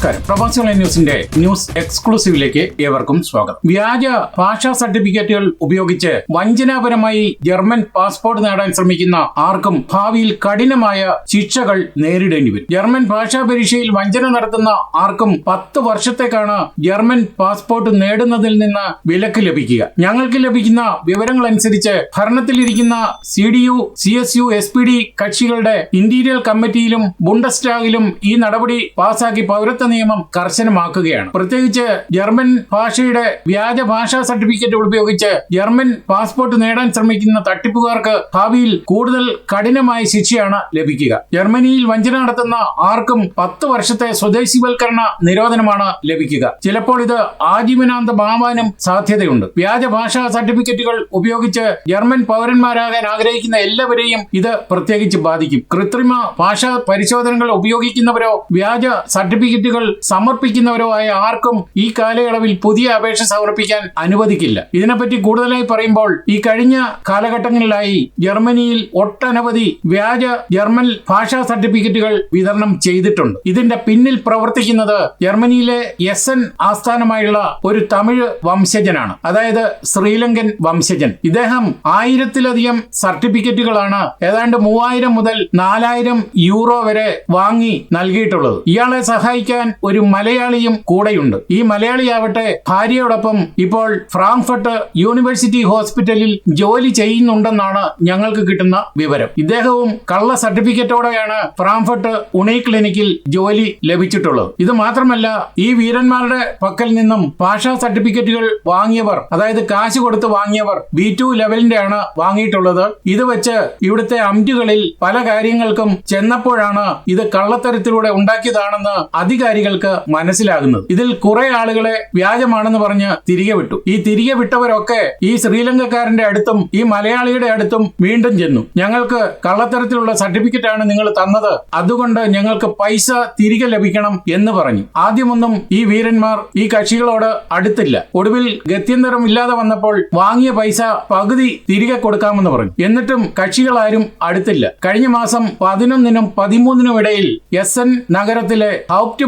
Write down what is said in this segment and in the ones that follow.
നമസ്കാരം പ്രവാസികളെ ന്യൂസിന്റെ ന്യൂസ് എക്സ്ക്ലൂസീവിലേക്ക് ഏവർക്കും സ്വാഗതം. വ്യാജ ഭാഷാ സർട്ടിഫിക്കറ്റുകൾ ഉപയോഗിച്ച് വഞ്ചനാപരമായി ജർമ്മൻ പാസ്പോർട്ട് നേടാൻ ശ്രമിക്കുന്ന ആർക്കും ഭാവിയിൽ കഠിനമായ ശിക്ഷകൾ നേരിടേണ്ടി വരും. ജർമ്മൻ ഭാഷാ പരീക്ഷയിൽ വഞ്ചന നടത്തുന്ന ആർക്കും പത്ത് വർഷത്തേക്കാണ് ജർമ്മൻ പാസ്പോർട്ട് നേടുന്നതിൽ നിന്ന് വിലക്ക് ലഭിക്കുക. ഞങ്ങൾക്ക് ലഭിക്കുന്ന വിവരങ്ങൾ അനുസരിച്ച് ഭരണത്തിലിരിക്കുന്ന C D U C S U S P D കക്ഷികളുടെ ഇന്റീരിയർ കമ്മിറ്റിയിലും ബുണ്ടസ്റ്റാഗിലും ഈ നടപടി പാസാക്കി പൗരത്വ നിയമം കർശനമാക്കുകയാണ്. പ്രത്യേകിച്ച് ജർമ്മൻ ഭാഷയുടെ വ്യാജ ഭാഷാ സർട്ടിഫിക്കറ്റുകൾ ഉപയോഗിച്ച് ജർമ്മൻ പാസ്പോർട്ട് നേടാൻ ശ്രമിക്കുന്ന തട്ടിപ്പുകാർക്ക് ഭാവിയിൽ കൂടുതൽ കഠിനമായ ശിക്ഷയാണ് ലഭിക്കുക. ജർമ്മനിയിൽ വഞ്ചന നടത്തുന്ന ആർക്കും പത്ത് വർഷത്തെ സ്വദേശിവൽക്കരണ നിരോധനമാണ് ലഭിക്കുക. ചിലപ്പോൾ ഇത് ആജീവനാന്ത ആജീവനാന്തമാവാനും സാധ്യതയുണ്ട്. വ്യാജ ഭാഷാ സർട്ടിഫിക്കറ്റുകൾ ഉപയോഗിച്ച് ജർമ്മൻ പൗരന്മാരാകാൻ ആഗ്രഹിക്കുന്ന എല്ലാവരെയും ഇത് പ്രത്യേകിച്ച് ബാധിക്കും. കൃത്രിമ ഭാഷാ പരിശോധനകൾ ഉപയോഗിക്കുന്നവരോ വ്യാജ സർട്ടിഫിക്കറ്റുകൾ സമർപ്പിക്കുന്നവരോ ആയ ആർക്കും ഈ കാലയളവിൽ പുതിയ അപേക്ഷ സമർപ്പിക്കാൻ അനുവദിക്കില്ല. ഇതിനെപ്പറ്റി കൂടുതലായി പറയുമ്പോൾ ഈ കഴിഞ്ഞ കാലഘട്ടങ്ങളിലായി ജർമ്മനിയിൽ ഒട്ടനവധി വ്യാജ ജർമ്മൻ ഭാഷാ സർട്ടിഫിക്കറ്റുകൾ വിതരണം ചെയ്തിട്ടുണ്ട്. ഇതിന്റെ പിന്നിൽ പ്രവർത്തിക്കുന്നത് ജർമ്മനിയിലെ എസ് എൻ ആസ്ഥാനമായുള്ള ഒരു തമിഴ് വംശജനാണ്. അതായത് ശ്രീലങ്കൻ വംശജൻ. ഇദ്ദേഹം ആയിരത്തിലധികം സർട്ടിഫിക്കറ്റുകളാണ് ഏതാണ്ട് മൂവായിരം മുതൽ നാലായിരം യൂറോ വരെ വാങ്ങി നൽകിയിട്ടുള്ളത്. ഇയാളെ സഹായിക്കാൻ ഒരു മലയാളിയും കൂടെയുണ്ട്. ഈ മലയാളിയാവട്ടെ ഭാര്യയോടൊപ്പം ഇപ്പോൾ ഫ്രാങ്ക്ഫർട്ട് യൂണിവേഴ്സിറ്റി ഹോസ്പിറ്റലിൽ ജോലി ചെയ്യുന്നുണ്ടെന്നാണ് ഞങ്ങൾക്ക് കിട്ടുന്ന വിവരം. ഇദ്ദേഹവും കള്ള സർട്ടിഫിക്കറ്റോടെയാണ് ഫ്രാങ്ക്ഫർട്ട് ഉണി ക്ലിനിക്കിൽ ജോലി ലഭിച്ചിട്ടുള്ളത്. ഇത് മാത്രമല്ല ഈ വീരന്മാരുടെ പക്കൽ നിന്നും ഭാഷാ സർട്ടിഫിക്കറ്റുകൾ വാങ്ങിയവർ അതായത് കാശ് കൊടുത്ത് വാങ്ങിയവർ ബി ടു ലെവലിന്റെ ആണ് വാങ്ങിയിട്ടുള്ളത്. ഇത് വെച്ച് ഇവിടുത്തെ അംറ്റുകളിൽ പല കാര്യങ്ങൾക്കും ചെന്നപ്പോഴാണ് ഇത് കള്ളത്തരത്തിലൂടെ ഉണ്ടാക്കിയതാണെന്ന് അധികാരികൾക്ക് മനസ്സിലാകുന്നത്. ഇതിൽ കുറെ ആളുകളെ വ്യാജമാണെന്ന് പറഞ്ഞ് തിരികെ വിട്ടു. ഈ തിരികെ വിട്ടവരൊക്കെ ഈ ശ്രീലങ്കക്കാരന്റെ അടുത്തും ഈ മലയാളിയുടെ അടുത്തും വീണ്ടും ചെന്നു. ഞങ്ങൾക്ക് കള്ളത്തരത്തിലുള്ള സർട്ടിഫിക്കറ്റ് ആണ് നിങ്ങൾ തന്നത്. അതുകൊണ്ട് ഞങ്ങൾക്ക് പൈസ തിരികെ ലഭിക്കണം എന്ന് പറഞ്ഞു. ആദ്യമൊന്നും ഈ വീരന്മാർ ഈ കക്ഷികളോട് അടുത്തില്ല. ഒടുവിൽ ഗത്യന്തരം ഇല്ലാതെ വന്നപ്പോൾ വാങ്ങിയ പൈസ പകുതി തിരികെ കൊടുക്കാമെന്ന് പറഞ്ഞു. എന്നിട്ടും കക്ഷികളാരും അടുത്തില്ല. കഴിഞ്ഞ മാസം പതിനൊന്നിനും പതിമൂന്നിനും ഇടയിൽ എസ് എൻ നഗരത്തിലെ ഹൗപ്റ്റ്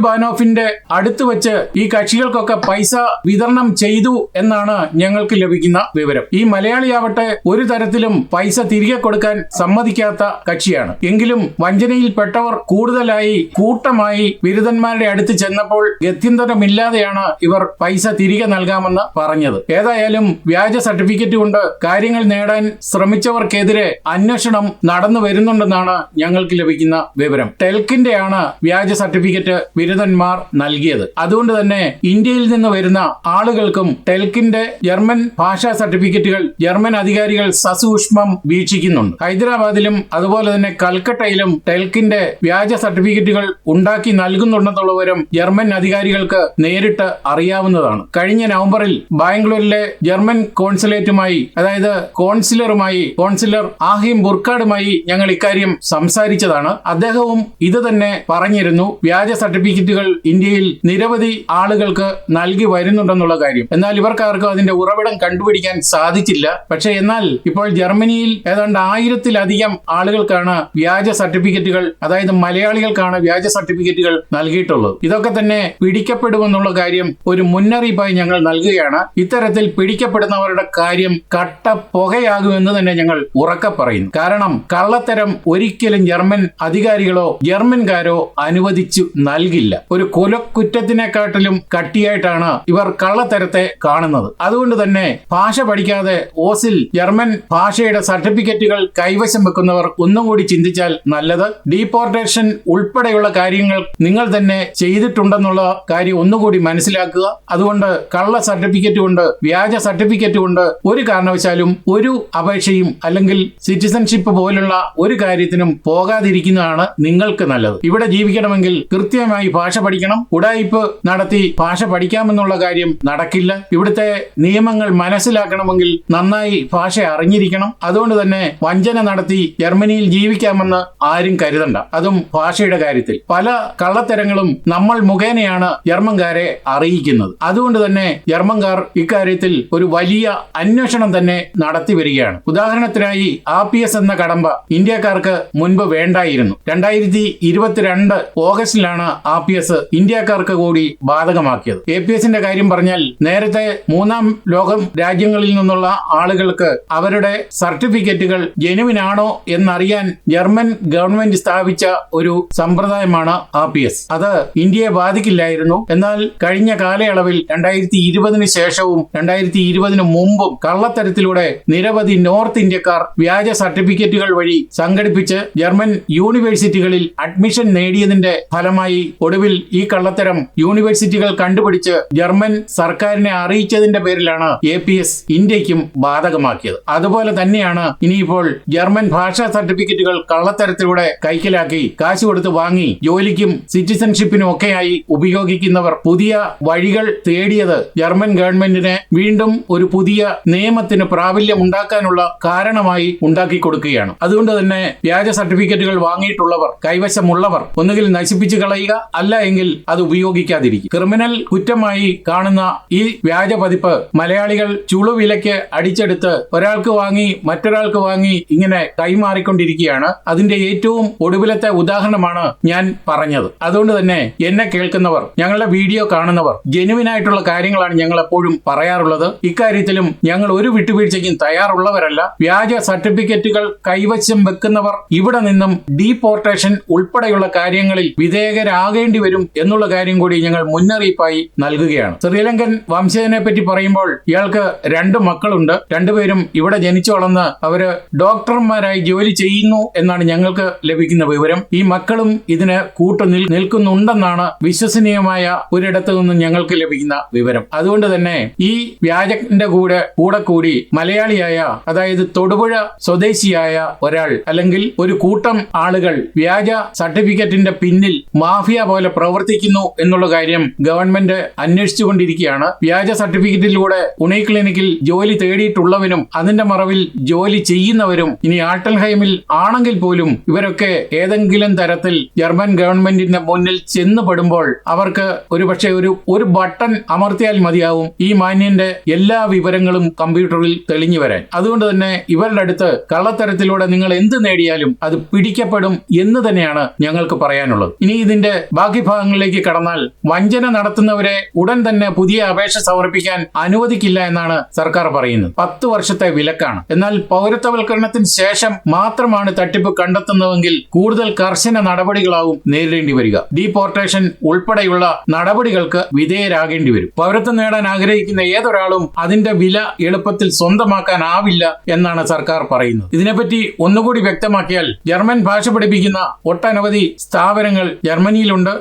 ബാനോഫിന്റെ അടുത്ത് വെച്ച് ഈ കക്ഷികൾക്കൊക്കെ പൈസ വിതരണം ചെയ്തു എന്നാണ് ഞങ്ങൾക്ക് ലഭിക്കുന്ന വിവരം. ഈ മലയാളിയാവട്ടെ ഒരു തരത്തിലും പൈസ തിരികെ കൊടുക്കാൻ സമ്മതിക്കാത്ത കക്ഷിയാണ്. എങ്കിലും വഞ്ചനയിൽപ്പെട്ടവർ കൂടുതലായി കൂട്ടമായി ബിരുദന്മാരുടെ അടുത്ത് ചെന്നപ്പോൾ ഗത്യന്തരമില്ലാതെയാണ് ഇവർ പൈസ തിരികെ നൽകാമെന്ന് പറഞ്ഞത്. ഏതായാലും വ്യാജ സർട്ടിഫിക്കറ്റ് കൊണ്ട് കാര്യങ്ങൾ നേടാൻ ശ്രമിച്ചവർക്കെതിരെ അന്വേഷണം നടന്നു വരുന്നുണ്ടെന്നാണ് ഞങ്ങൾക്ക് ലഭിക്കുന്ന വിവരം. ടെൽക്കിന്റെയാണ് വ്യാജ സർട്ടിഫിക്കറ്റ് ബിരുദന്മാർ നൽകിയത്. അതുകൊണ്ട് തന്നെ ഇന്ത്യയിൽ നിന്ന് വരുന്ന ആളുകൾക്കും ടെൽക്കിന്റെ ജർമ്മൻ ഭാഷാ സർട്ടിഫിക്കറ്റുകൾ ജർമ്മൻ അധികാരികൾ സസൂക്ഷ്മം വീക്ഷിക്കുന്നുണ്ട്. ഹൈദരാബാദിലും അതുപോലെ തന്നെ കൽക്കട്ടയിലും ടെൽക്കിന്റെ വ്യാജ സർട്ടിഫിക്കറ്റുകൾ ഉണ്ടാക്കി നൽകുന്നുണ്ടെന്നുള്ള വിവരം ജർമ്മൻ അധികാരികൾക്ക് നേരിട്ട് അറിയാവുന്നതാണ്. കഴിഞ്ഞ നവംബറിൽ ബാംഗ്ലൂരിലെ ജർമ്മൻ കോൺസുലേറ്റുമായി അതായത് കോൺസിലറുമായി കോൺസിലർ ആഹിം ബുർക്കാടുമായി ഞങ്ങൾ ഇക്കാര്യം സംസാരിച്ചതാണ്. അദ്ദേഹവും ഇത് തന്നെ പറഞ്ഞിരുന്നു. വ്യാജ സർട്ടിഫിക്കറ്റുകൾ ഇന്ത്യയിൽ നിരവധി ആളുകൾക്ക് നൽകി വരുന്നുണ്ടെന്നുള്ള കാര്യം. എന്നാൽ ഇവർക്കാർക്കും അതിന്റെ ഉറവിടം കണ്ടുപിടിക്കാൻ സാധിച്ചില്ല. പക്ഷേ എന്നാൽ ഇപ്പോൾ ജർമ്മനിയിൽ ഏതാണ്ട് ആയിരത്തിലധികം ആളുകൾക്കാണ് വ്യാജ സർട്ടിഫിക്കറ്റുകൾ അതായത് മലയാളികൾക്കാണ് വ്യാജ സർട്ടിഫിക്കറ്റുകൾ നൽകിയിട്ടുള്ളത്. ഇതൊക്കെ തന്നെ പിടിക്കപ്പെടുമെന്നുള്ള കാര്യം ഒരു മുന്നറിയിപ്പായി ഞങ്ങൾ നൽകുകയാണ്. ഇത്തരത്തിൽ പിടിക്കപ്പെടുന്നവരുടെ കാര്യം കട്ട പുകയാകുമെന്ന് തന്നെ ഞങ്ങൾ ഉറക്കെ പറയുന്നു. കാരണം കള്ളത്തരം ഒരിക്കലും ജർമ്മൻ അധികാരികളോ ജർമ്മൻകാരോ അനുവദിച്ചു നൽകില്ല. ഒരു കൊലക്കുറ്റത്തിനെക്കാട്ടിലും കട്ടിയായിട്ടാണ് ഇവർ കള്ളത്തരത്തെ കാണുന്നത്. അതുകൊണ്ട് തന്നെ ഭാഷ പഠിക്കാതെ ഓസിൽ ജർമ്മൻ ഭാഷയുടെ സർട്ടിഫിക്കറ്റുകൾ കൈവശം വെക്കുന്നവർ ഒന്നും കൂടി ചിന്തിച്ചാൽ നല്ലത്. ഡീപ്പോർട്ടേഷൻ ഉൾപ്പെടെയുള്ള കാര്യങ്ങൾ നിങ്ങൾ തന്നെ ചെയ്തിട്ടുണ്ടെന്നുള്ള കാര്യം ഒന്നുകൂടി മനസ്സിലാക്കുക. അതുകൊണ്ട് കള്ള സർട്ടിഫിക്കറ്റ് കൊണ്ട് വ്യാജ സർട്ടിഫിക്കറ്റ് കൊണ്ട് ഒരു കാരണവശാലും ഒരു അപേക്ഷയും അല്ലെങ്കിൽ സിറ്റിസൺഷിപ്പ് പോലുള്ള ഒരു കാര്യത്തിനും പോകാതിരിക്കുന്നതാണ് നിങ്ങൾക്ക് നല്ലത്. ഇവിടെ ജീവിക്കണമെങ്കിൽ കൃത്യമായി ഭാഷ പഠിക്കണം. ഉടായിപ്പ് നടത്തി ഭാഷ പഠിക്കാമെന്നുള്ള കാര്യം നടക്കില്ല. ഇവിടുത്തെ നിയമങ്ങൾ മനസ്സിലാക്കണമെങ്കിൽ നന്നായി ഭാഷ അറിഞ്ഞിരിക്കണം. അതുകൊണ്ട് തന്നെ വഞ്ചന നടത്തി ജർമ്മനിയിൽ ജീവിക്കാമെന്ന് ആരും കരുതണ്ട. അതും ഭാഷയുടെ കാര്യത്തിൽ. പല കള്ളത്തരങ്ങളും നമ്മൾ മുഖേനയാണ് ജർമ്മൻകാരെ അറിയിക്കുന്നത്. അതുകൊണ്ട് തന്നെ ജർമ്മൻകാർ ഇക്കാര്യത്തിൽ ഒരു വലിയ അന്വേഷണം തന്നെ നടത്തി വരികയാണ്. ഉദാഹരണത്തിനായി ആർ പി എസ് എന്ന കടമ്പ ഇന്ത്യക്കാർക്ക് മുൻപ് വേണ്ടായിരുന്നു. രണ്ടായിരത്തി ഇരുപത്തിരണ്ട് ഓഗസ്റ്റിലാണ് ആർ പി എസ് ഇന്ത്യക്കാർക്ക് കൂടി ബാധകമാക്കിയത്. എ പി എസിന്റെ കാര്യം പറഞ്ഞാൽ നേരത്തെ മൂന്നാം ലോകം രാജ്യങ്ങളിൽ നിന്നുള്ള ആളുകൾക്ക് അവരുടെ സർട്ടിഫിക്കറ്റുകൾ ജെനുവിനാണോ എന്നറിയാൻ ജർമ്മൻ ഗവൺമെന്റ് സ്ഥാപിച്ച ഒരു സമ്പ്രദായമാണ് ആർ പി എസ്. അത് ഇന്ത്യയെ ബാധിക്കില്ലായിരുന്നു. എന്നാൽ കഴിഞ്ഞ കാലയളവിൽ രണ്ടായിരത്തി ഇരുപതിന് ശേഷവും രണ്ടായിരത്തി ഇരുപതിന് മുമ്പും കള്ളത്തരത്തിലൂടെ നിരവധി നോർത്ത് ഇന്ത്യക്കാർ വ്യാജ സർട്ടിഫിക്കറ്റുകൾ വഴി സംഘടിപ്പിച്ച് ജർമ്മൻ യൂണിവേഴ്സിറ്റികളിൽ അഡ്മിഷൻ നേടിയതിന്റെ ഫലമായി ഒടുവിൽ ഈ കള്ളത്തരം യൂണിവേഴ്സിറ്റികൾ കണ്ടുപിടിച്ച് ജർമ്മൻ സർക്കാരിനെ അറിയിച്ചതിന്റെ പേരിലാണ് എ പി എസ് ഇന്ത്യക്കും ബാധകമാക്കിയത്. അതുപോലെ തന്നെയാണ് ഇനിയിപ്പോൾ ജർമ്മൻ ഭാഷാ സർട്ടിഫിക്കറ്റുകൾ കള്ളത്തരത്തിലൂടെ കൈക്കലാക്കി കാശ് കൊടുത്ത് വാങ്ങി ജോലിക്കും സിറ്റിസൺഷിപ്പിനും ഒക്കെയായി ഉപയോഗിക്കുന്നവർ പുതിയ വഴികൾ തേടിയത് ജർമ്മൻ ഗവൺമെന്റിനെ വീണ്ടും ഒരു പുതിയ നിയമത്തിന് പ്രാബല്യം ഉണ്ടാക്കാനുള്ള കാരണമായി ഉണ്ടാക്കി കൊടുക്കുകയാണ്. അതുകൊണ്ട് തന്നെ വ്യാജ സർട്ടിഫിക്കറ്റുകൾ വാങ്ങിയിട്ടുള്ളവർ കൈവശമുള്ളവർ ഒന്നുകിൽ നശിപ്പിച്ചു കളയുക അല്ല എങ്കിൽ അത് ഉപയോഗിക്കാതിരിക്കും. ക്രിമിനൽ കുറ്റമായി കാണുന്ന ഈ വ്യാജ പതിപ്പ് മലയാളികൾ ചുളുവിലയ്ക്ക് അടിച്ചെടുത്ത് ഒരാൾക്ക് വാങ്ങി മറ്റൊരാൾക്ക് വാങ്ങി ഇങ്ങനെ കൈമാറിക്കൊണ്ടിരിക്കുകയാണ്. അതിന്റെ ഏറ്റവും ഒടുവിലത്തെ ഉദാഹരണമാണ് ഞാൻ പറഞ്ഞത്. അതുകൊണ്ട് തന്നെ എന്നെ കേൾക്കുന്നവർ ഞങ്ങളുടെ വീഡിയോ കാണുന്നവർ ജെനുവിൻ ആയിട്ടുള്ള കാര്യങ്ങളാണ് ഞങ്ങൾ എപ്പോഴും പറയാറുള്ളത്. ഇക്കാര്യത്തിലും ഞങ്ങൾ ഒരു വിട്ടുവീഴ്ചയ്ക്കും തയ്യാറുള്ളവരല്ല. വ്യാജ സർട്ടിഫിക്കറ്റുകൾ കൈവശം വെക്കുന്നവർ ഇവിടെ നിന്നും ഡീപോർട്ടേഷൻ ഉൾപ്പെടെയുള്ള കാര്യങ്ങളിൽ വിധേയകരാകേണ്ടി വരും എന്നുള്ള കാര്യം കൂടി ഞങ്ങൾ മുന്നറിയിപ്പായി നൽകുകയാണ്. ശ്രീലങ്കൻ വംശജനെ പറ്റി പറയുമ്പോൾ ഇയാൾക്ക് രണ്ട് മക്കളുണ്ട്. രണ്ടുപേരും ഇവിടെ ജനിച്ചു വളർന്ന് അവർ ഡോക്ടർമാരായി ജോലി ചെയ്യുന്നു എന്നാണ് ഞങ്ങൾക്ക് ലഭിക്കുന്ന വിവരം. ഈ മക്കളും ഇതിന് കൂട്ടു നിൽക്കുന്നുണ്ടെന്നാണ് വിശ്വസനീയമായ ഒരിടത്തു നിന്നും ഞങ്ങൾക്ക് ലഭിക്കുന്ന വിവരം. അതുകൊണ്ട് തന്നെ ഈ വ്യാജന്റെ കൂടെ കൂടെ കൂടി മലയാളിയായ അതായത് തൊടുപുഴ സ്വദേശിയായ ഒരാൾ അല്ലെങ്കിൽ ഒരു കൂട്ടം ആളുകൾ വ്യാജ സർട്ടിഫിക്കറ്റിന്റെ പിന്നിൽ മാഫിയ പോലെ പ്രവർത്തിക്കുന്നു എന്നുള്ള കാര്യം ഗവൺമെന്റ് അന്വേഷിച്ചുകൊണ്ടിരിക്കുകയാണ്. വ്യാജ സർട്ടിഫിക്കറ്റിലൂടെ ഉണൈ ക്ലിനിക്കിൽ ജോലി തേടിയിട്ടുള്ളവരും അതിന്റെ മറവിൽ ജോലി ചെയ്യുന്നവരും ഇനി ആൾട്ടൽഹൈമിൽ ആണെങ്കിൽ പോലും ഇവരൊക്കെ ഏതെങ്കിലും തരത്തിൽ ജർമ്മൻ ഗവൺമെന്റിന്റെ മുന്നിൽ ചെന്നുപെടുമ്പോൾ അവർക്ക് ഒരുപക്ഷെ ഒരു ഒരു ബട്ടൺ അമർത്തിയാൽ മതിയാവും ഈ മാന്യന്റെ എല്ലാ വിവരങ്ങളും കമ്പ്യൂട്ടറിൽ തെളിഞ്ഞു വരാൻ. അതുകൊണ്ട് തന്നെ ഇവരുടെ അടുത്ത് കള്ളത്തരത്തിലൂടെ നിങ്ങൾ എന്ത് നേടിയാലും അത് പിടിക്കപ്പെടും എന്ന് തന്നെയാണ് ഞങ്ങൾക്ക് പറയാനുള്ളത്. ഇനി ഇതിന്റെ ബാക്കി ഭാഗങ്ങളിലേക്ക് കടന്നാൽ വഞ്ചന നടത്തുന്നവരെ ഉടൻ തന്നെ പുതിയ അപേക്ഷ സമർപ്പിക്കാൻ അനുവദിക്കില്ല എന്നാണ് സർക്കാർ പറയുന്നത്. പത്ത് വർഷത്തെ വിലക്കാണ്. എന്നാൽ പൗരത്വവൽക്കരണത്തിന് ശേഷം മാത്രമാണ് തട്ടിപ്പ് കണ്ടെത്തുന്നതെങ്കിൽ കൂടുതൽ കർശന നടപടികളാവും നേരിടേണ്ടി വരിക. ഡീപോർട്ടേഷൻ ഉൾപ്പെടെയുള്ള നടപടികൾക്ക് വിധേയരാകേണ്ടി വരും. പൗരത്വം നേടാൻ ആഗ്രഹിക്കുന്ന ഏതൊരാളും അതിന്റെ വില എളുപ്പത്തിൽ സ്വന്തമാക്കാനാവില്ല എന്നാണ് സർക്കാർ പറയുന്നത്. ഇതിനെപ്പറ്റി ഒന്നുകൂടി വ്യക്തമാക്കിയാൽ ജർമ്മൻ ഭാഷ പഠിപ്പിക്കുന്ന ഒട്ടനവധി സ്ഥാപനങ്ങൾ ജർമ്മനിയിലുണ്ട്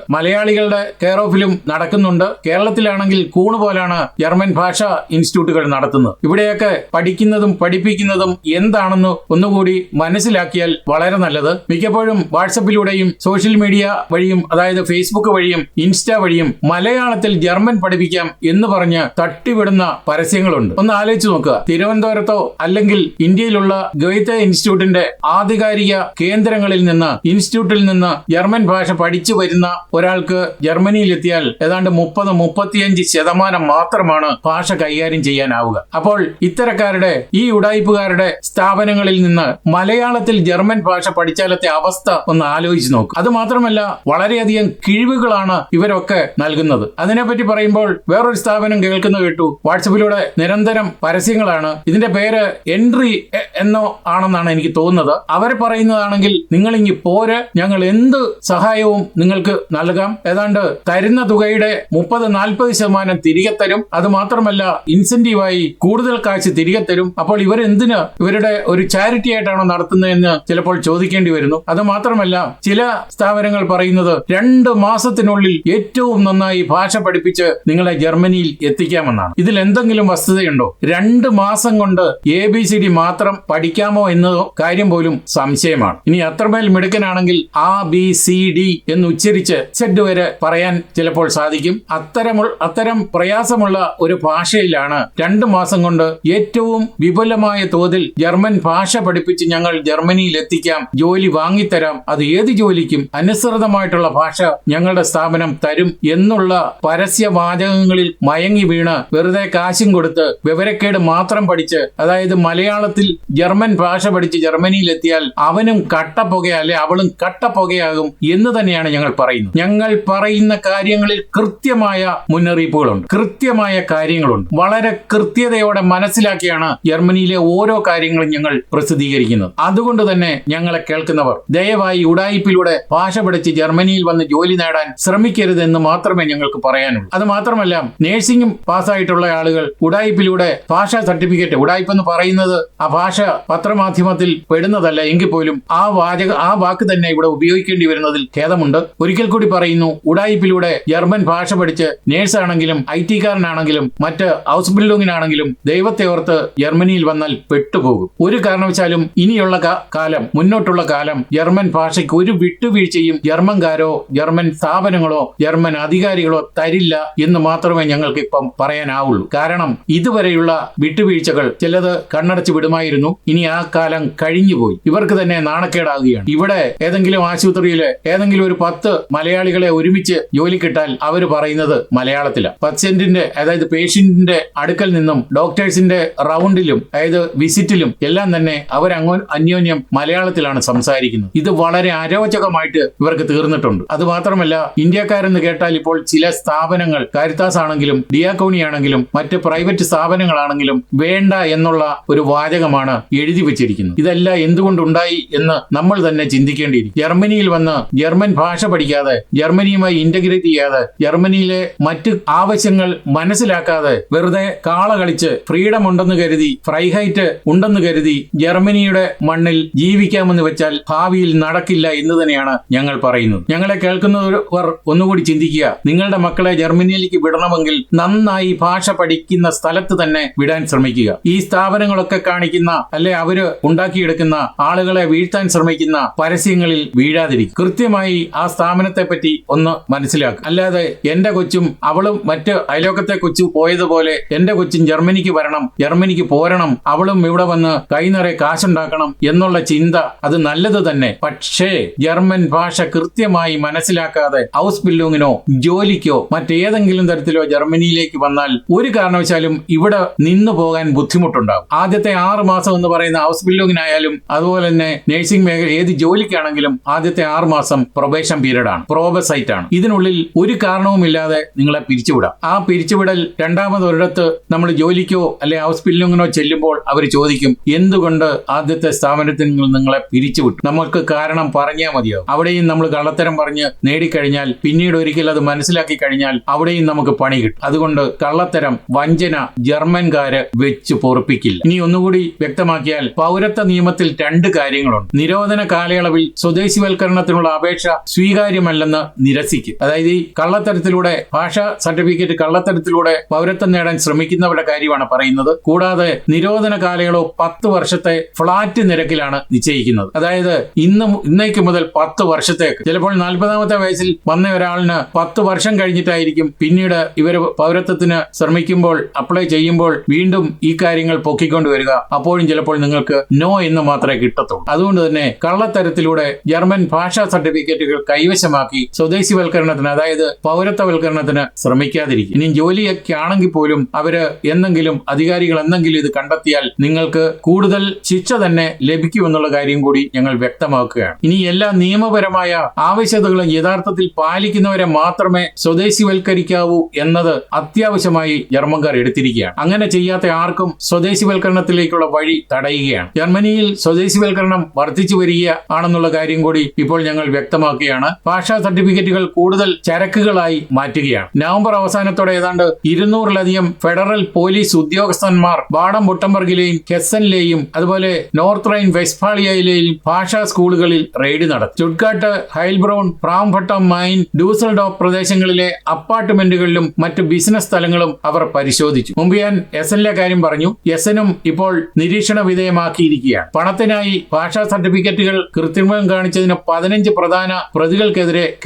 മലയാളികളുടെ കെയർ ഓഫിലും നടക്കുന്നുണ്ട്. കേരളത്തിലാണെങ്കിൽ കൂണ് പോലാണ് ജർമ്മൻ ഭാഷ ഇൻസ്റ്റിറ്റ്യൂട്ടുകൾ നടത്തുന്നത്. ഇവിടെയൊക്കെ പഠിക്കുന്നതും പഠിപ്പിക്കുന്നതും എന്താണെന്ന് ഒന്നുകൂടി മനസ്സിലാക്കിയാൽ വളരെ നല്ലത്. മിക്കപ്പോഴും വാട്സപ്പിലൂടെയും സോഷ്യൽ മീഡിയ വഴിയും അതായത് ഫേസ്ബുക്ക് വഴിയും ഇൻസ്റ്റ വഴിയും മലയാളത്തിൽ ജർമ്മൻ പഠിപ്പിക്കാം എന്ന് പറഞ്ഞ് തട്ടിവിടുന്ന പരസ്യങ്ങളുണ്ട്. ഒന്ന് ആലോചിച്ച് നോക്കുക. തിരുവനന്തപുരത്തോ അല്ലെങ്കിൽ ഇന്ത്യയിലുള്ള ഗോയിത്തെ ഇൻസ്റ്റിറ്റ്യൂട്ടിന്റെ ആധികാരിക കേന്ദ്രങ്ങളിൽ നിന്ന് ഇൻസ്റ്റിറ്റ്യൂട്ടിൽ നിന്ന് ജർമ്മൻ ഭാഷ പഠിച്ചു വരുന്ന ഒരാൾക്ക് ജർമ്മനിയിൽ എത്തിയാൽ ഏതാണ്ട് മുപ്പത് മുപ്പത്തിയഞ്ച് ശതമാനം മാത്രമാണ് ഭാഷ കൈകാര്യം ചെയ്യാനാവുക. അപ്പോൾ ഇത്തരക്കാരുടെ ഈ ഉടായിപ്പുകാരുടെ സ്ഥാപനങ്ങളിൽ നിന്ന് മലയാളത്തിൽ ജർമ്മൻ ഭാഷ പഠിച്ചാലത്തെ അവസ്ഥ ഒന്ന് ആലോചിച്ച് നോക്കും. അത് മാത്രമല്ല വളരെയധികം കിഴിവുകളാണ് ഇവരൊക്കെ നൽകുന്നത്. അതിനെപ്പറ്റി പറയുമ്പോൾ വേറൊരു സ്ഥാപനം കേൾക്കുന്ന കേട്ടു. വാട്സപ്പിലൂടെ നിരന്തരം പരസ്യങ്ങളാണ്. ഇതിന്റെ പേര് എൻട്രി എന്നോ ആണെന്നാണ് എനിക്ക് തോന്നുന്നത്. അവർ പറയുന്നതാണെങ്കിൽ നിങ്ങൾ ഇങ്ങി പോര് ഞങ്ങൾ എന്ത് സഹായവും നിങ്ങൾക്ക് നൽകാം ഏതാണ്ട് തരുന്ന തുകയുടെ മുപ്പത് നാൽപ്പത് ശതമാനം തിരികെ തരും. അത് മാത്രമല്ല ഇൻസെന്റീവായി കൂടുതൽ കാശ് തിരികെ തരും. അപ്പോൾ ഇവരെന്തിന് ഇവരുടെ ഒരു ചാരിറ്റി ആയിട്ടാണോ നടത്തുന്നതെന്ന് ചിലപ്പോൾ ചോദിക്കേണ്ടി വരുന്നു. അത് മാത്രമല്ല ചില സ്ഥാപനങ്ങൾ പറയുന്നത് രണ്ട് മാസത്തിനുള്ളിൽ ഏറ്റവും നന്നായി ഭാഷ പഠിപ്പിച്ച് നിങ്ങളെ ജർമ്മനിയിൽ എത്തിക്കാമെന്നാണ്. ഇതിൽ എന്തെങ്കിലും വസ്തുതയുണ്ടോ? രണ്ട് മാസം കൊണ്ട് എ ബി സി ഡി മാത്രം പഠിക്കാമോ എന്ന കാര്യം പോലും സംശയമാണ്. ഇനി അത്രമേൽ മിടുക്കനാണെങ്കിൽ ആ ബി സി ഡി എന്ന് ഉച്ചരിച്ച് സെഡ് വരെ പറയാൻ ചിലപ്പോൾ സാധിക്കും. അത്തരമുള്ള അത്തരം പ്രയാസമുള്ള ഒരു ഭാഷയിലാണ് രണ്ടു മാസം കൊണ്ട് ഏറ്റവും വിപുലമായ തോതിൽ ജർമ്മൻ ഭാഷ പഠിപ്പിച്ച് ഞങ്ങൾ ജർമ്മനിയിൽ എത്തിക്കാം ജോലി വാങ്ങിത്തരാം. അത് ഏത് ജോലിക്കും അനുസൃതമായിട്ടുള്ള ഭാഷ ഞങ്ങളുടെ സ്ഥാപനം തരും എന്നുള്ള പരസ്യവാചകങ്ങളിൽ മയങ്ങി വീണ് വെറുതെ കാശും കൊടുത്ത് വിവരക്കേട് മാത്രം പഠിച്ച് അതായത് മലയാളത്തിൽ ജർമ്മൻ ഭാഷ പഠിച്ച് ജർമ്മനിയിലെത്തിയാൽ അവനും കട്ടപ്പുക അല്ലെ അവളും കട്ട പുകയാകും എന്ന് തന്നെയാണ് ഞങ്ങൾ പറയുന്നത്. ഞങ്ങൾ പറയുന്ന കാര്യങ്ങളിൽ കൃത്യമായ മുന്നറിയിപ്പുകളുണ്ട്. കൃത്യമായ കാര്യങ്ങളുണ്ട്. വളരെ കൃത്യതയോടെ മനസ്സിലാക്കിയാണ് ജർമ്മനിയിലെ ഓരോ കാര്യങ്ങളും ഞങ്ങൾ പ്രസിദ്ധീകരിക്കുന്നത്. അതുകൊണ്ട് തന്നെ ഞങ്ങളെ കേൾക്കുന്നവർ ദയവായി ഉടായിപ്പിലൂടെ ഭാഷ പഠിച്ച് ജർമ്മനിയിൽ വന്ന് ജോലി നേടാൻ ശ്രമിക്കരുത് എന്ന് മാത്രമേ ഞങ്ങൾക്ക് പറയാനുള്ളൂ. അത് മാത്രമല്ല നേഴ്സിംഗും പാസ്സായിട്ടുള്ള ആളുകൾ ഉടായിപ്പിലൂടെ ഭാഷാ സർട്ടിഫിക്കറ്റ് ഉടായിപ്പ് എന്ന് പറയുന്നത് ആ ഭാഷ പത്രമാധ്യമത്തിൽ പെടുന്നതല്ല. എങ്കിൽ പോലും ആ വാചക ആ വാക്ക് തന്നെ ഇവിടെ ഉപയോഗിക്കേണ്ടി വരുന്നതിൽ ഖേദമുണ്ട്. ഒരിക്കൽ കൂടി പറയുന്നു ഉടായിപ്പിലൂടെ ജർമ്മൻ ഭാഷ പഠിച്ച് നേഴ്സാണെങ്കിലും ഐ ടിക്കാരനാണെങ്കിലും മറ്റ് ഹൗസ് ബിൽഡിങ്ങിനാണെങ്കിലും ദൈവത്തെ ഓർത്ത് ജർമ്മനിയിൽ വന്നാൽ പെട്ടുപോകും. ഒരു കാരണവശാലും ഇനിയുള്ള കാലം മുന്നോട്ടുള്ള കാലം ജർമ്മൻ ഭാഷയ്ക്ക് ഒരു വിട്ടുവീഴ്ചയും ജർമ്മൻകാരോ ജർമ്മൻ സ്ഥാപനങ്ങളോ ജർമ്മൻ അധികാരികളോ തരില്ല എന്ന് മാത്രമേ ഞങ്ങൾക്ക് ഇപ്പം പറയാനാവുള്ളൂ. കാരണം ഇതുവരെയുള്ള വിട്ടുവീഴ്ചകൾ ചിലത് കണ്ണടച്ച് വിടുമായിരുന്നു. ഇനി ആ കാലം കഴിഞ്ഞുപോയി. ഇവർക്ക് തന്നെ നാണക്കേടാകുകയാണ്. ഇവിടെ ഏതെങ്കിലും ആശുപത്രിയിൽ ഏതെങ്കിലും ഒരു പത്ത് മലയാളികളെ ഒരുമിച്ച് ജോലി കിട്ടാൻ അവർ പറയുന്നത് മലയാളത്തിലാണ് പേഷ്യന്റിന്റെ അതായത് പേഷ്യന്റിന്റെ അടുക്കൽ നിന്നും ഡോക്ടേഴ്സിന്റെ റൗണ്ടിലും അതായത് വിസിറ്റിലും എല്ലാം തന്നെ അവർ അങ്ങോ അന്യോന്യം മലയാളത്തിലാണ് സംസാരിക്കുന്നത്. ഇത് വളരെ അരോചകമായിട്ട് ഇവർക്ക് തീർന്നിട്ടുണ്ട്. അത് മാത്രമല്ല ഇന്ത്യക്കാരെന്ന് കേട്ടാൽ ഇപ്പോൾ ചില സ്ഥാപനങ്ങൾ കാരിത്താസ് ആണെങ്കിലും ഡിയാക്കോണി ആണെങ്കിലും മറ്റ് പ്രൈവറ്റ് സ്ഥാപനങ്ങളാണെങ്കിലും വേണ്ട എന്നുള്ള ഒരു വാചകമാണ് എഴുതി വെച്ചിരിക്കുന്നത്. ഇതെല്ലാം എന്തുകൊണ്ടുണ്ടായി എന്ന് നമ്മൾ തന്നെ ചിന്തിക്കേണ്ടിയിരിക്കും ജർമ്മനിയിൽ വന്ന് ജർമ്മൻ ഭാഷ പഠിക്കാതെ ജർമ്മനിയുമായി ഇന്റഗ്രേറ്റ് ചെയ്യാതെ ജർമ്മനിയിലെ മറ്റ് ആവശ്യങ്ങൾ മനസ്സിലാക്കാതെ വെറുതെ കാള കളിച്ച് ഫ്രീഡം ഉണ്ടെന്ന് കരുതി ഫ്രൈഹൈറ്റ് ഉണ്ടെന്ന് കരുതി ജർമ്മനിയുടെ മണ്ണിൽ ജീവിക്കാമെന്ന് വെച്ചാൽ ഭാവിയിൽ നടക്കില്ല എന്ന് തന്നെയാണ് ഞങ്ങൾ പറയുന്നത്. ഞങ്ങളെ കേൾക്കുന്നവർ ഒന്നുകൂടി ചിന്തിക്കുക നിങ്ങളുടെ മക്കളെ ജർമ്മനിയിലേക്ക് വിടണമെങ്കിൽ നന്നായി ഭാഷ പഠിക്കുന്ന സ്ഥലത്ത് തന്നെ വിടാൻ ശ്രമിക്കുക. ഈ സ്ഥാപനങ്ങളൊക്കെ കാണിക്കുന്ന അല്ലെ അവർ ഉണ്ടാക്കിയെടുക്കുന്ന ആളുകളെ വീഴ്ത്താൻ ശ്രമിക്കുന്ന പരസ്യങ്ങളിൽ വീഴാതിരിക്കും കൃത്യമായി ആ സ്ഥാപനത്തെ പറ്റി ഒന്ന് മനസ്സിലാക്കുക അല്ലാതെ എന്റെ കൊച്ചും അവളും മറ്റ് അയലോക്കത്തെ കൊച്ചു പോയതുപോലെ എന്റെ കൊച്ചും ജർമ്മനിക്ക് വരണം ജർമ്മനിക്ക് പോരണം അവളും ഇവിടെ വന്ന് കൈനിറയെ കാശുണ്ടാക്കണം എന്നുള്ള ചിന്ത അത് നല്ലത് തന്നെ. പക്ഷേ ജർമ്മൻ ഭാഷ കൃത്യമായി മനസ്സിലാക്കാതെ ഹൗസ് ബിൽഡിങ്ങിനോ ജോലിക്കോ മറ്റേതെങ്കിലും തരത്തിലോ ജർമ്മനിയിലേക്ക് വന്നാൽ ഒരു കാരണവശാലും ഇവിടെ നിന്നു പോകാൻ ബുദ്ധിമുട്ടുണ്ടാകും ആദ്യത്തെ ആറ് മാസം എന്ന് പറയുന്ന ഹൗസ് ബിൽഡിങ്ങിനായാലും അതുപോലെ തന്നെ നഴ്സിംഗ് മേഖല ഏത് ജോലിക്കാണെങ്കിലും ആദ്യത്തെ ആറ് മാസം പ്രൊബേഷൻ പീരീഡ് ആണ് പ്രോബസൈറ്റ് ആണ്. ഇതിനുള്ളിൽ ഒരു കാരണവുമില്ലാതെ നിങ്ങളെ പിരിച്ചുവിടാം. ആ പിരിച്ചുവിടൽ രണ്ടാമത് ഒരിടത്ത് നമ്മൾ ജോലിക്കോ അല്ലെ ഹൗസ് ബിൽഡിങ്ങിനോ ചെല്ലുമ്പോൾ അവർ ചോദിക്കും എന്തുകൊണ്ട് ആദ്യത്തെ സ്ഥാപനത്തിൽ നിങ്ങളെ പിരിച്ചുവിട്ടു? നമുക്ക് കാരണം പറഞ്ഞാൽ മതിയാവും. അവിടെയും നമ്മൾ കള്ളത്തരം പറഞ്ഞ് നേടിക്കഴിഞ്ഞാൽ പിന്നീട് ഒരിക്കൽ അത് മനസ്സിലാക്കി കഴിഞ്ഞാൽ അവിടെയും നമുക്ക് പണി കിട്ടും. അതുകൊണ്ട് കള്ളത്തരം വഞ്ചന ജർമ്മൻകാര് വെച്ച് പൊറപ്പിക്കില്ല. ഇനി ഒന്നുകൂടി വ്യക്തമാക്കിയാൽ പൗരത്വ നിയമത്തിൽ രണ്ട് കാര്യങ്ങളുണ്ട്. നിരോധന കാലയളവിൽ സ്വദേശിവൽക്കരണത്തിനുള്ള അപേക്ഷ സ്വീകാര്യമല്ലെന്ന് നിരസിക്കും അതായത് ഈ കള്ളത്തരത്തിലൂടെ ഭാഷാ സർട്ടിഫിക്കറ്റ് കള്ളത്തരത്തിലൂടെ പൗരത്വം നേടാൻ ശ്രമിക്കുന്നവരുടെ കാര്യമാണ് പറയുന്നത്. കൂടാതെ നിരോധന കാലയളവ് പത്ത് വർഷത്തെ ഫ്ളാറ്റ് നിരക്കിലാണ് നിശ്ചയിക്കുന്നത്. അതായത് ഇന്ന് ഇന്നേക്ക് മുതൽ പത്ത് വർഷത്തേക്ക്. ചിലപ്പോൾ നാൽപ്പതാമത്തെ വയസ്സിൽ വന്ന ഒരാളിന് പത്ത് വർഷം കഴിഞ്ഞിട്ടായിരിക്കും പിന്നീട് ഇവർ പൗരത്വത്തിന് ശ്രമിക്കുമ്പോൾ അപ്ലൈ ചെയ്യുമ്പോൾ വീണ്ടും ഈ കാര്യങ്ങൾ പൊക്കിക്കൊണ്ടുവരിക അപ്പോഴും ചിലപ്പോൾ നിങ്ങൾക്ക് നോ എന്ന് മാത്രമേ കിട്ടത്തുള്ളൂ. അതുകൊണ്ട് തന്നെ കള്ളത്തരത്തിലൂടെ ജർമ്മൻ ഭാഷാ സർട്ടിഫിക്കറ്റുകൾ കൈവശമാക്കി സ്വദേശിവൽക്കരണത്തിന് അതായത് പൗരത്വവൽക്കരണത്തിന് ശ്രമിക്കാതിരിക്കും ഇനി ജോലിയൊക്കെ ആണെങ്കിൽ പോലും അവർ എന്തെങ്കിലും അധികാരികൾ എന്തെങ്കിലും ഇത് കണ്ടെത്തിയാൽ നിങ്ങൾക്ക് കൂടുതൽ ശിക്ഷ തന്നെ ലഭിക്കുമെന്നുള്ള കാര്യം കൂടി ഞങ്ങൾ വ്യക്തമാക്കുകയാണ്. ഇനി എല്ലാ നിയമപരമായ ആവശ്യതകളും യഥാർത്ഥത്തിൽ പാലിക്കുന്നവരെ മാത്രമേ സ്വദേശിവൽക്കരിക്കാവൂ എന്നത് അത്യാവശ്യമായി ജർമ്മൻകാർ എടുത്തിരിക്കുകയാണ്. അങ്ങനെ ചെയ്യാത്ത ആർക്കും സ്വദേശിവൽക്കരണത്തിലേക്കുള്ള വഴി തടയുകയാണ്. ജർമ്മനിയിൽ സ്വദേശിവൽക്കരണം വർദ്ധിച്ചു വരിക ആണെന്നുള്ള കാര്യം കൂടി ഇപ്പോൾ ഞങ്ങൾ വ്യക്തമാക്കുകയാണ്. ഭാഷാ സർട്ടിഫിക്കറ്റുകൾ കൂടുതൽ ചരക്കുകളായി മാറ്റുകയാണ്. നവംബർ അവസാനത്തോടെ ഏതാണ്ട് ഇരുന്നൂറിലധികം ഫെഡറൽ പോലീസ് ഉദ്യോഗസ്ഥന്മാർ ബാഡം ബുട്ടംബർഗിലെയും കെസ്സനിലെയും അതുപോലെ നോർത്ത് റൈൻ വെസ്റ്റ്ഫാളിയയിലെയും ഭാഷാ സ്കൂളുകളിൽ റെയ്ഡ് നടത്തി. ചുഡ്കാട്ട് ഹൈൽബ്രൗൺ പ്രാംഭട്ടം മൈൻ ഡൂസൽഡോപ്പ് പ്രദേശങ്ങളിലെ അപ്പാർട്ട്മെന്റുകളിലും മറ്റ് ബിസിനസ് സ്ഥലങ്ങളും അവർ പരിശോധിച്ചു. മുമ്പ് ഞാൻ എസ് എന്റെ കാര്യം പറഞ്ഞു. എസ് എനും ഇപ്പോൾ നിരീക്ഷണ വിധേയമാക്കിയിരിക്കുകയാണ്. പണത്തിനായി ഭാഷാ സർട്ടിഫിക്കറ്റുകൾ കൃത്രിമം കാണിച്ചതിന് പതിനഞ്ച് പ്രധാന പ്രതികൾക്കെതിരെ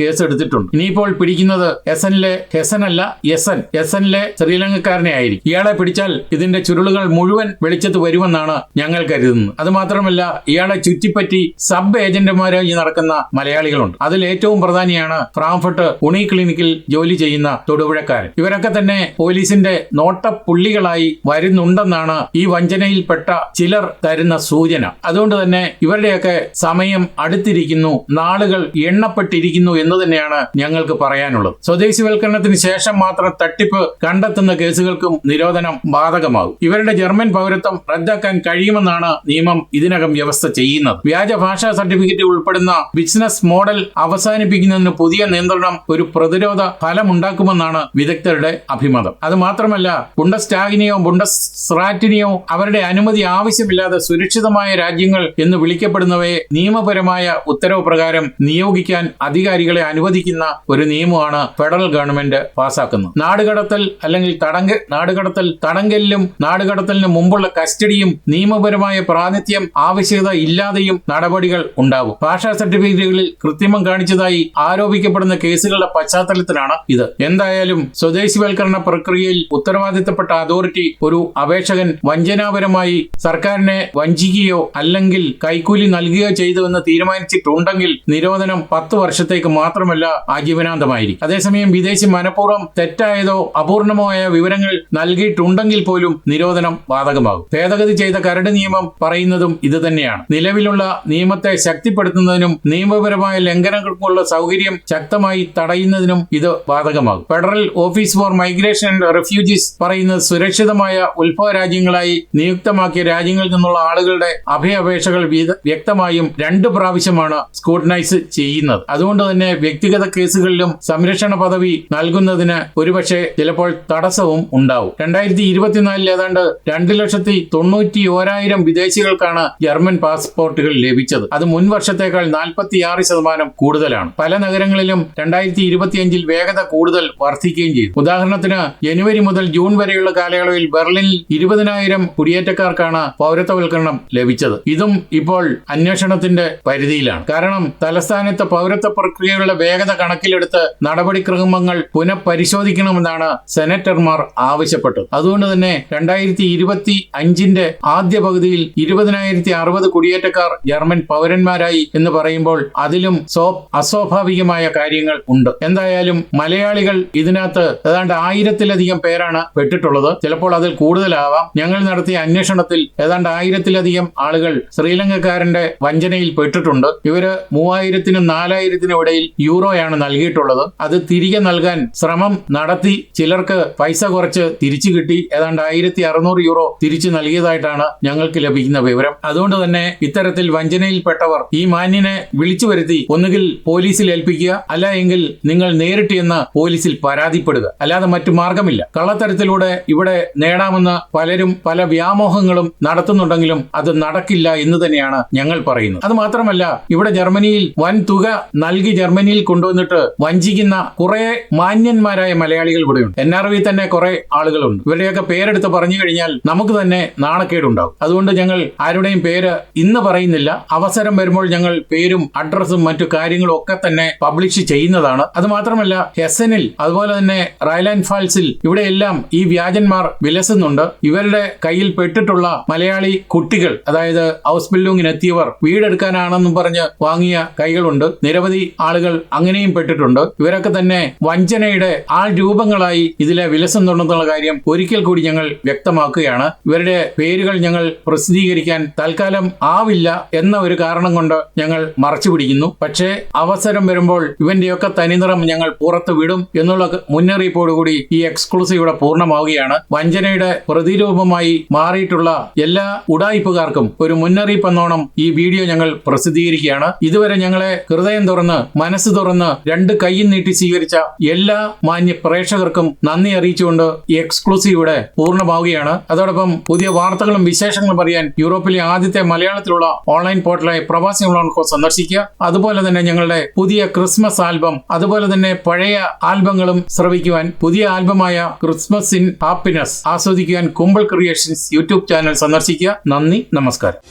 കേസെടുത്തിട്ടുണ്ട് ഇനിയിപ്പോൾ പിടിക്കുന്നത് എസ് എനിലെ ഹെസൻ അല്ല എസൻ എസ് എൻലെ ശ്രീലങ്കക്കാരനെ ആയിരിക്കും. ഇയാളെ പിടിച്ചാൽ ഇതിന്റെ ചുരുളുകൾ മുഴുവൻ വെളിച്ചത്ത് വരുമെന്നാണ് ഞങ്ങൾ കരുതുന്നത്. അത് മാത്രമല്ല ഇയാളെ ചുറ്റിപ്പറ്റി സബ് ഏജന്റുമാരായി നടക്കുന്ന മലയാളികളുണ്ട്. അതിൽ ഏറ്റവും പ്രധാനിയാണ് ഫ്രാങ്ക്ഫർട്ട് ഉണി ക്ലിനിക്കിൽ ജോലി ചെയ്യുന്ന തൊടുപുഴക്കാരൻ. ഇവരൊക്കെ തന്നെ പോലീസിന്റെ നോട്ടപ്പുള്ളികളായി വരുന്നുണ്ടെന്നാണ് ഈ വഞ്ചനയിൽപ്പെട്ട ചിലർ തരുന്ന സൂചന. അതുകൊണ്ട് തന്നെ ഇവരുടെയൊക്കെ സമയം അടുത്തിരിക്കുന്നു നാളുകൾ എണ്ണപ്പെട്ടിരിക്കുന്നു എന്ന് തന്നെയാണ് ഞങ്ങൾക്ക് പറയാനുള്ളത്. സ്വദേശിവൽക്കരണത്തിന് ശേഷം മാത്രം തട്ടിപ്പ് കണ്ടെത്തുന്ന കേസുകൾക്കും നിരോധനം ബാധകമാകും. ഇവരുടെ ജർമ്മൻ പൗരത്വം റദ്ദാക്കാൻ കഴിയുമെന്നാണ് നിയമം ഇതിനകം വ്യവസ്ഥ ചെയ്യുന്നത്. വ്യാജ ഭാഷാ സർട്ടിഫിക്കറ്റ് ഉൾപ്പെടുന്ന ബിസിനസ് മോഡൽ അവസാനിപ്പിക്കുന്നതിന് പുതിയ നിയന്ത്രണം ഒരു പ്രതിരോധ ഫലമുണ്ടാക്കുമെന്നാണ് വിദഗ്ധരുടെ അഭിമതം. അത് മാത്രമല്ല ബുണ്ടസ്റ്റാഗിനെയോ ബുണ്ടസ്റാറ്റിനെയോ അവരുടെ അനുമതി ആവശ്യമില്ലാതെ സുരക്ഷിതമായ രാജ്യങ്ങൾ എന്ന് വിളിക്കപ്പെടുന്നവയെ നിയമപരമായ ഉത്തരവ് പ്രകാരം നിയോഗിക്കാൻ അധികാരികളെ അനുവദിക്കുന്ന ഒരു നിയമമാണ് ഫെഡറൽ ഗവൺമെന്റ് പാസാക്കുന്നത്. നാടുകടത്തൽ അല്ലെങ്കിൽ തടങ്ക നാടുകടത്തൽ തടങ്കലിലും നാടുകടത്തലിന് മുമ്പുള്ള കസ്റ്റഡിയും നിയമപരമായ പ്രാതിനിധ്യം ആവശ്യകത ഇല്ലാതെയും നടപടികൾ ഉണ്ടാവും. ഭാഷാ സർട്ടിഫിക്കറ്റുകളിൽ കൃത്രിമം കാണിച്ചതായി ആരോപിക്കപ്പെടുന്ന കേസുകളുടെ പശ്ചാത്തലത്തിലാണ് ഇത്. എന്തായാലും സ്വദേശിവൽക്കരണ പ്രക്രിയയിൽ ഉത്തരവാദിത്തപ്പെട്ട അതോറിറ്റി ഒരു അപേക്ഷകൻ വഞ്ചനാപരമായി സർക്കാരിനെ വഞ്ചിക്കുകയോ അല്ലെങ്കിൽ കൈക്കൂലി നൽകുകയോ ചെയ്തുവെന്ന് തീരുമാനിച്ചിട്ടുണ്ടെങ്കിൽ നിരോധനം പത്ത് വർഷത്തേക്ക് മാത്രമല്ല ആജീവനാന്തമായിരിക്കും. അതേസമയം വിദേശി മനഃപൂർവം തെറ്റായതോ അപൂർണമോ ആയ വിവരങ്ങൾ നൽകിയിട്ടുണ്ടെങ്കിൽ പോലും നിരോധനം ബാധകമാകും. ഭേദഗതി ചെയ്ത കരട് നിയമം പറയുന്നതും ഇത് തന്നെയാണ്. നിലവിലുള്ള നിയമത്തെ ശക്തിപ്പെടുത്തുന്നതിനും നിയമപരമായ ലംഘനങ്ങൾക്കുള്ള സൗകര്യം ശക്തമായി തടയുന്നതിനും ഇത് ബാധകമാകും. Federal office for migration and refugees പറയുന്നത് സുരക്ഷിതമായ ഉത്ഭവ രാജ്യങ്ങളായി നിയുക്തമാക്കിയ രാജ്യങ്ങളിൽ നിന്നുള്ള ആളുകളുടെ അഭയാപേക്ഷകൾ വ്യക്തമായും രണ്ട് പ്രാവശ്യമാണ് സ്ക്രൂട്ടനൈസ് ചെയ്യുന്നത്. അതുകൊണ്ട് തന്നെ വ്യക്തിഗത കേസുകളിലും സംരക്ഷണ പദവി നൽകുന്നതിന് ഒരുപക്ഷെ ചിലപ്പോൾ തടസ്സവും ഉണ്ടാവും. രണ്ടായിരത്തി ഇരുപത്തിനാലിൽ ഏതാണ്ട് രണ്ട് ലക്ഷത്തി തൊണ്ണൂറ്റി ഓരായിരം വിദേശികൾക്കാണ് ജർമ്മൻ പാസ്പോർട്ടുകൾ ലഭിച്ചത്. അത് മുൻ വർഷത്തേക്കാൾ നാൽപ്പത്തിയാറ് ശതമാനം കൂടുതലാണ്. പല നഗരങ്ങളിലും രണ്ടായിരത്തി ഇരുപത്തിയഞ്ചിൽ വേഗത കൂടുതൽ വർദ്ധിക്കുകയും ചെയ്തു. ഉദാഹരണത്തിന് ജനുവരി മുതൽ ജൂൺ വരെയുള്ള കാലയളവിൽ ബെർലിനിൽ ഇരുപതിനായിരം കുടിയേറ്റക്കാർക്കാണ് പൗരത്വവൽക്കരണം ലഭിച്ചത്. ഇതും ഇപ്പോൾ അന്വേഷണത്തിന്റെ പരിധിയിലാണ്. കാരണം തലസ്ഥാനത്തെ പൗരത്വ പ്രക്രിയകളുടെ വേഗത കണക്കിലെടുത്ത് നടപടിക്രമങ്ങൾ പുനഃപരിശോധിക്കണമെന്നാണ് സെനറ്റർമാർ ആവശ്യപ്പെട്ടത്. അതുകൊണ്ട് തന്നെ രണ്ടായിരത്തി ഇരുപത്തി അഞ്ചിന്റെ ആദ്യ പകുതിയിൽ ഇരുപതിനായിരത്തി അറുപത് കുടിയേറ്റക്കാർ ജർമ്മൻ പൗരന്മാരായി എന്ന് പറയുമ്പോൾ അതിലും സോ അസ്വാഭാവികമായ കാര്യങ്ങൾ ഉണ്ട്. എന്തായാലും മലയാളികൾ ഇതിനകത്ത് ഏതാണ്ട് ആയിരത്തിലധികം പേരാണ് പെട്ടിട്ടുള്ളത്. ചിലപ്പോൾ അതിൽ കൂടുതലാവാം. ഞങ്ങൾ നടത്തിയ അന്വേഷണത്തിൽ ഏതാണ്ട് ആയിരത്തിലധികം ആളുകൾ ശ്രീലങ്കക്കാരന്റെ വഞ്ചനയിൽ പെട്ടിട്ടുണ്ട്. ഇവർ മൂവായിരത്തിനും നാലായിരത്തിനും ഇടയിൽ യൂറോയാണ് നൽകിയിട്ടുള്ളത്. അത് തിരികെ നൽകാൻ ശ്രമം നടത്തി ചിലർക്ക് പൈസ കുറച്ച് തിരിച്ചു കിട്ടി. ഏതാണ്ട് ആയിരത്തി അറുന്നൂറ് യൂറോ തിരിച്ചു നൽകിയതായിട്ടാണ് ഞങ്ങൾക്ക് ലഭിക്കുന്ന വിവരം. അതുകൊണ്ട് തന്നെ ഇത്തരത്തിൽ വഞ്ചനയിൽപ്പെട്ടവർ ഈ മാന്യനെ വിളിച്ചു വരുത്തി ഒന്നുകിൽ പോലീസിൽ ഏൽപ്പിക്കുക അല്ല എങ്കിൽ നിങ്ങൾ നേരിട്ട് എന്ന് പോലീസിൽ പരാതിപ്പെടുക. അല്ലാതെ മറ്റു മാർഗമില്ല കള്ളത്തരത്തിലൂടെ ഇവിടെ നേടാമെന്ന് പലരും പല വ്യാമോഹങ്ങളും നടത്തുന്നുണ്ടെങ്കിലും അത് നടക്കില്ല എന്ന് തന്നെയാണ് ഞങ്ങൾ പറയുന്നത്. അത് മാത്രമല്ല ഇവിടെ ജർമ്മനിയിൽ വൻ തുക നൽകി ജർമ്മനിയിൽ കൊണ്ടുവന്നിട്ട് വഞ്ചിക്കുന്ന കുറെ മാന്യന്മാരായ മലയാളികൾ ഇവിടെയുണ്ട്. എൻ ആർ വി തന്നെ കുറെ ആളുകളുണ്ട്. ഇവരുടെയൊക്കെ പേരെടുത്ത് പറഞ്ഞു കഴിഞ്ഞാൽ നമുക്ക് തന്നെ നാണക്കേടുണ്ടാവും അതുകൊണ്ട് ഞങ്ങൾ ആരുടെയും പേര് ഇന്ന് പറയുന്നില്ല. അവസരം വരുമ്പോൾ ഞങ്ങൾ പേരും അഡ്രസ്സും മറ്റു കാര്യങ്ങളും ഒക്കെ തന്നെ പബ്ലിഷ് ചെയ്യുന്നതാണ്. അത് മാത്രമല്ല ഹെസനിൽ അതുപോലെ തന്നെ റൈലാൻഡ് ഫാൾസിൽ ഇവിടെയെല്ലാം ഈ വ്യാജന്മാർ വിലസുന്നുണ്ട്. ഇവരുടെ കയ്യിൽ പെട്ടിട്ടുള്ള മലയാളി കുട്ടികൾ അതായത് ഹൗസ് ബിൽഡിംഗിനെത്തിയവർ വീടെടുക്കാനാണെന്നും പറഞ്ഞ് വാങ്ങിയ കൈകളുണ്ട്. നിരവധി ആളുകൾ അങ്ങനെയും പെട്ടിട്ടുണ്ട്. ഇവരൊക്കെ തന്നെ വഞ്ചനയുടെ ആൾ രൂപങ്ങളായി ഇതിലെ വിലസം തുടർന്നുള്ള കാര്യം ഒരിക്കൽ കൂടി ഞങ്ങൾ വ്യക്തമാക്കുകയാണ്. ഇവരുടെ പേരുകൾ ഞങ്ങൾ പ്രസിദ്ധീകരിക്കാൻ തൽക്കാലം ആവില്ല എന്ന ഒരു കാരണം കൊണ്ട് ഞങ്ങൾ മറച്ചു പിടിക്കുന്നു. പക്ഷേ അവസരം വരുമ്പോൾ ഇവന്റെയൊക്കെ തനിനിറം ഞങ്ങൾ പുറത്ത് വിടും എന്നുള്ള മുന്നറിയിപ്പോടുകൂടി ഈ എക്സ്ക്ലൂസീവ് ഇവിടെ പൂർണമാവുകയാണ്. വഞ്ചനയുടെ പ്രതിരൂപമായി മാറിയിട്ടുള്ള എല്ലാ ഉടായിപ്പുകാർക്കും ഒരു മുന്നറിയിപ്പ് എന്നോണം ഈ വീഡിയോ ഞങ്ങൾ പ്രസിദ്ധീകരിക്കുകയാണ്. ഇതുവരെ ഞങ്ങളെ ഹൃദയം തുറന്ന് മനസ്സ് തുറന്ന് രണ്ട് കൈയും നീട്ടി സ്വീകരിച്ച എല്ലാ മാന്യ പ്രേക്ഷകർക്കും നന്ദി അറിയിച്ചുകൊണ്ട് ഈ എക്സ്ക്ലൂസീവ് ഇവിടെ പൂർണമാവുകയാണ്. അതോടൊപ്പം പുതിയ വാർത്തകളും വിശേഷങ്ങളും അറിയാൻ യൂറോപ്പിലെ ആദ്യത്തെ മലയാളത്തിലുള്ള ഓൺലൈൻ പോർട്ടലായ പ്രവാസി ഓൺലൈൻ സന്ദർശിക്കുക. അതുപോലെ തന്നെ ഞങ്ങളുടെ പുതിയ ക്രിസ്മസ് ആൽബം അതുപോലെ തന്നെ പഴയ ആൽബങ്ങളും ശ്രവിക്കുവാൻ പുതിയ ആൽബമായ ക്രിസ്മസ് ഇൻ ഹാപ്പിനെസ് ആസ്വദിക്കുവാൻ കുമ്പിൾ ക്രിയേഷൻസ് യൂട്യൂബ് ചാനൽ സന്ദർശിക്കുക. നന്ദി നമസ്കാരം.